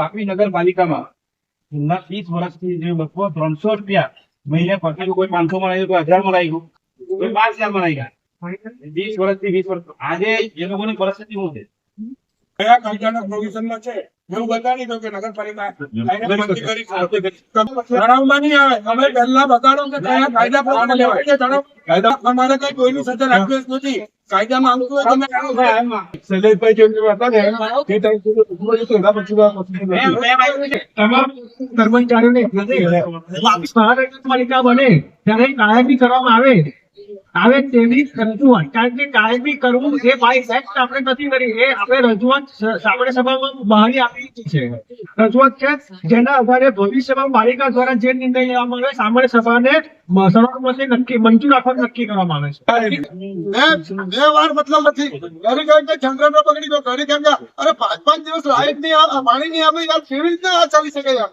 વાપી નગરપાલિકામાં. છેલ્લા ત્રીસ વર્ષથી જે લગભગ ત્રણસો રૂપિયા મહિને પગાર કોઈ પાંચસો માં આવી કોઈ હજારમાં આવી ગયું કોઈ પાંચ હજારમાં આવી ગયા વીસ વર્ષથી વીસ વર્ષ. આજે એ લોકોની પરિસ્થિતિ શું છે? કયા કાયદાના પ્રોવિઝનમાં છે? એવું બતાવી દો કે નગરપાલિકા કાયદા મંજૂરી કરી છે. તણાવમાં નહીં આવે. તમે પહેલા બતાડો કે કયા કાયદા પ્રમાણે લેવાય છે તણાવ અમારે કઈ કોઈની સાથે રાખ્યું નથી. કાયદામાં આવતું હોય તમે શૈલેષભાઈ જેમ હતા ને, તે. તમામ કર્મચારીઓને વાપસ બને ત્યારે કાયમી કરવામાં આવે. આવે તેવી રજૂઆત કારણ કે કાયમી કરવું એ બાય ફેક્ટ આપણે નથી કરી. એ આપણે રજૂઆત આપણે સભામાં બહારી આપી દીધી છે. રજૂઆત છે, જેના આધારે ભવિષ્યમાં પાલિકા દ્વારા જે નિર્ણય લેવામાં આવે, સામાન્ય સભાને સર્વસંમતિ નક્કી, મંજૂર રાખવાનું નક્કી કરવામાં આવે છે. બે વાર મતલબ નથી. ઘડી કહે કે ચંદ્રને પકડી દો, ઘણી કેમ કે અરે પાંચ પાંચ દિવસ લાઈટ નહીં પાણી નહીં આવે યાર કેવી રીતે ચાલી શકે યાર?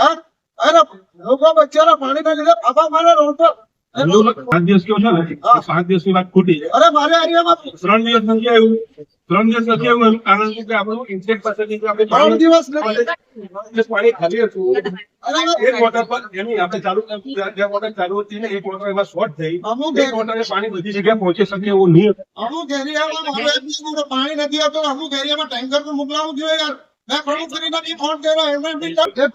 હા? અરે, લોકો બચારા પાણી ના લીધે ફાફા મારે રોડ પર પાંચ દિવસ કેવો છે ને પાંચ દિવસની વાત ખોટી છે. અરે મારે ત્રણ દિવસ નથી આવ્યું. ત્રણ દિવસ નથી આવ્યું કારણ કે આપણું ઇન્સેક્ટ પાસેથી આપણે ત્રણ દિવસ દિવસ પાણી ખાલી હતું. એક વોટર પર એની આપણે ચાલુ જે ચાલુ હતી ને એક વોટર એમાં શોર્ટ થઈ. એક વોટર પાણી બધી જગ્યાએ પહોંચી શકે એવું નહીં અમુક એરિયામાં પાણી નથી આવતું અમુક એરિયામાં ટેન્કર તો મોકલાવું જોઈએ યાર.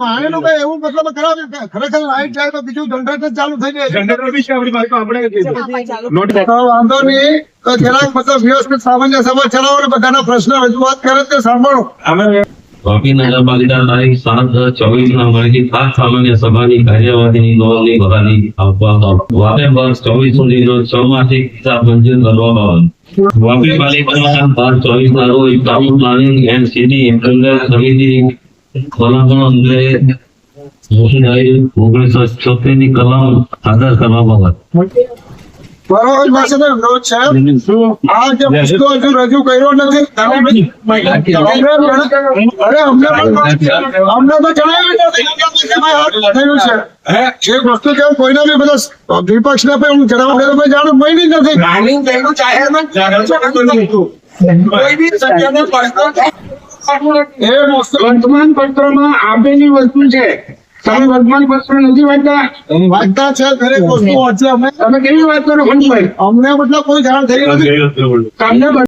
પાણીનું કઈ એવું મતલબ કરાવ્યું ખરેખર લાઈટ જાય તો બીજું જનરેટર ચાલુ થઈ જાય. જનરેટર બી છે આપણી પાસે આપણે વાંધો નહીં તો જરાક મતલબ વ્યવસ્થિત સામાન્ય સભા ચલાવો ને બધાના પ્રશ્ન રજૂઆત કરે તે સાંભળો. અમે વાપી નગરપાલિકા તારીખ સાત ચોવીસ ના મળેલી સાત સામાન્ય સભાની કાર્યવાહીની નોંધણી બહાલી આપવા નવેમ્બર ચોવીસ સુધી નો ચોમાસિક હિસાબ મંજૂર કરવામાં વાપી પાલિકાના બાર ચોવીસ ના રોજ town planning and city internet સમિતિ ભલામણ અંગે ઓગણીસો છોતેરની કલમ આદર કરવામાં આવી. બરોબર પાસેનો વિરોધ છે. આ જે મુદ્દો હજુ રજૂ કર્યો નથી. અરે અમને અમને તો જણાવ્યું નથી કે ભાઈ આ થયું છે. એક વસ્તુ કે કોઈને બી બધા વિપક્ષને પણ હું જણાવું. જાણું મળી નથી. એ વર્તમાન પત્રમાં આપેલી વસ્તુ છે. તમે વર્તમાન પત્ર નથી વાંચતા? વાંચતા છે દરેક વસ્તુ વાંચે અમે? તમે કેવી વાત કરો અમને મતલબ કોઈ જાણ થઈ નથી. તમને